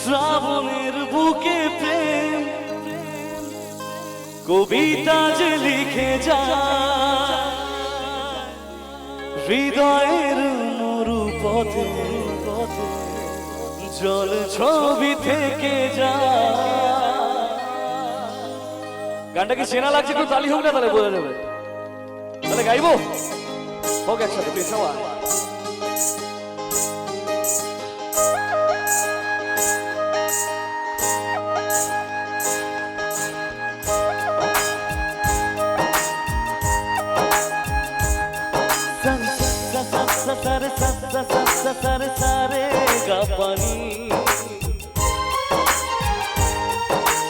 শ্রাবণের বুকে প্রেম, কবিতা যে লিখে যায়, হৃদয়ের মরু পথে পথে জল ছবি থেকে যায়। গানটা কি চেনা লাগছে? একটু তালি হোক না তাহলে, বোঝা যাবে। তাহলে গাইবো হোক একসাথে প্লিজ সবাই সারে সারে সারে গা পানি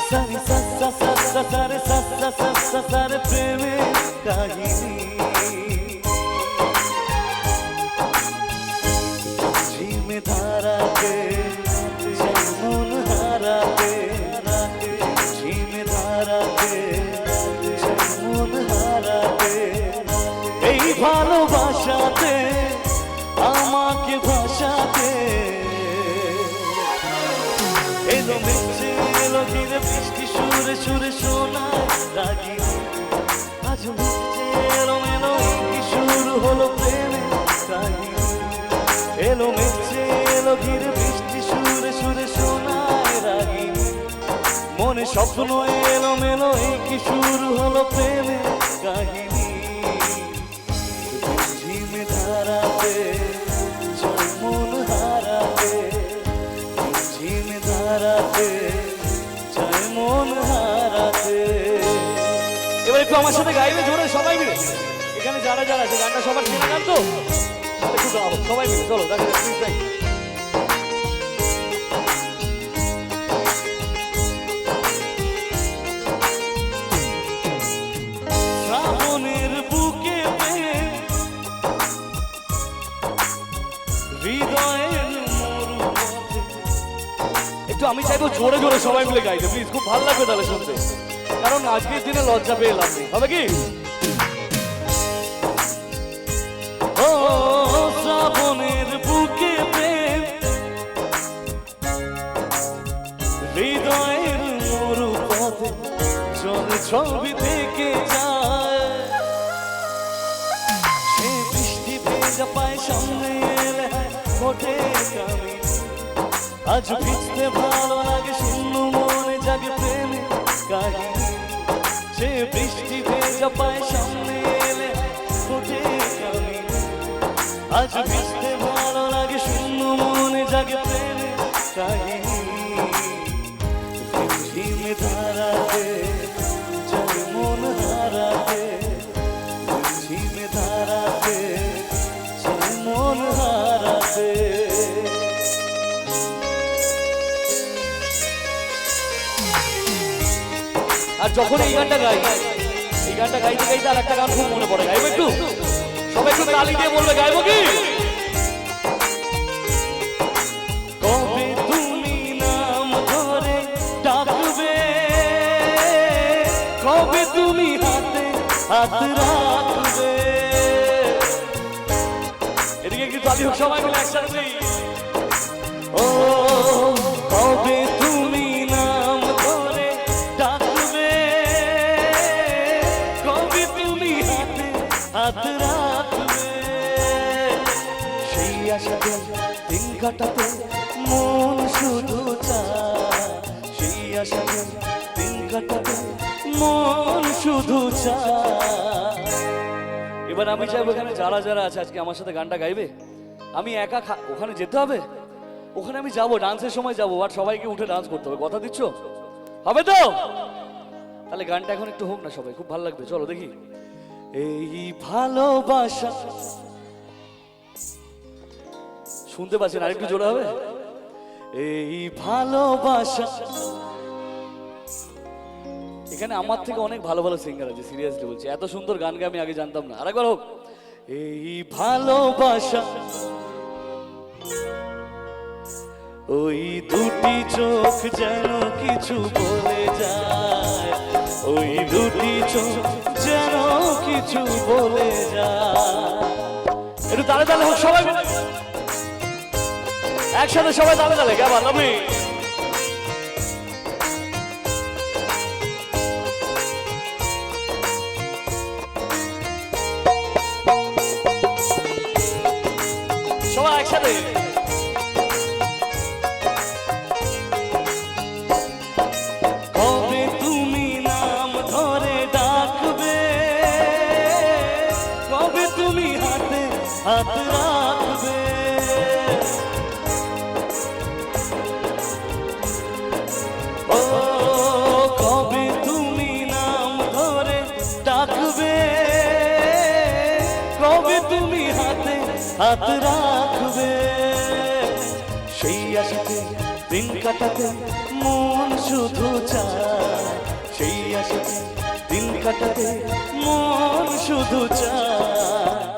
সারে সারে সারে প্রেমে কাহিনী ঝিমে ভালোবাসাতে আমাকে ভাষাতে। এলো মেঘে এলো ঘিরে বৃষ্টি, সুরে সুরে শোনায় রাগি। আজ মেঘে এলো মেলো কি শুরু হলো প্রেমে কাহিনী। এলো মেঘে এলো ঘিরে বৃষ্টি, সুরে সুরে শোনায় রাগি। মনে স্বপ্ন এলো মেলো কি শুরু হলো প্রেমে কাহিনী। ধারাতে জয় মন হারাতে। এবার একটু আমার সাথে গাইবে, জোরে সবাই মিলে। এখানে যারা যারা আছে, গানটা সবার চেনা গান তো। একটু গাও সবাই মিলে, চলো, দেখা তাই আমি চাইব জোরে জোরে সবাই মিলে গাইতে প্লিজ খুব ভালো লাগবে তাহলে শুনতে। কারণ আজকের দিনে লজ্জা পেয়ে লাভ নেই, হবে কি? শ্রাবণের বুকে হৃদয়ের মরু পথে জল ছবি থেকে যায়। বৃষ্টি ভেজা পায় সামনে এলে আজ ভিজতে ভালো লাগে শূন্য মনে জাগে প্রেমে গাড়ি সে বৃষ্টি ভেজা পায় সামনে এলে ওঠে কামি আজ ভিজতে ভালো লাগে শূন্য মনে জাগে প্রেমে কাহিনী আর যখন এই গানটা গাই, এই গানটা গাইতে গাইতে আর একটা গান খুব মনে পড়ে। গাইবো একটু? সবাই একটু তালি দিয়ে বলবে, গাইবো কি? এদিকে একটু তালি হোক, সবাই মিলে একসাথে। ও সেই আশাতে, দিন কাটাতে মন শুধু চায়। সেই আশাতে, দিন কাটাতে মন শুধু চায়। এবার আমি চাইব এখানে যারা যারা আছে, আজকে আমার সাথে গানটা গাইবে, আমি একা ওখানে যেতে হবে? ওখানে আমি যাব, ডান্সের সময় যাব, আর সবাইকে উঠে ডান্স করতে হবে। কথা দিচ্ছ? হবে তো? তাহলে গানটা এখন একটু হোক না সবাই, খুব ভালো লাগবে। চলো দেখি। এই ভালোবাসা। শুনতে পাচ্ছেন আরেকটু জোরে হবে? এই ভালোবাসা। এখানে আমার থেকে অনেক ভালো ভালো সিঙ্গার আছে সিরিয়াসলি বলছি। এত সুন্দর গান গে আমি আগে জানতাম না। আরেকবার হোক। এই ভালোবাসা। ওই দুটি চোখ যেন কিছু বলে যায়। ওই দুটি চোখ যেন কিছু বলে যা। একটু তালে তালে হোক, সবাই মিলে। একসাথে সবাই তালে তালে কেমন আমি সবাই একসাথে। হাতে রাখবে ও কবে তুমি নাম ধরে কবে তুমি হাতে হাত রাখবে সেই আশাতে দিন কাটাতে মন শুধু চায় সেই আশাতে দিন কাটাতে মন শুধু চায়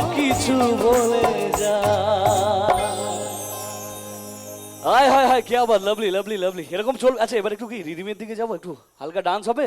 কিছু বলে যা। হায় হায় হায়, কে আবার? লাভলি লাভলি লাভলি এরকম চল আচ্ছা এবার একটু কি রিদিমের দিকে যাব? একটু হালকা ডান্স হবে?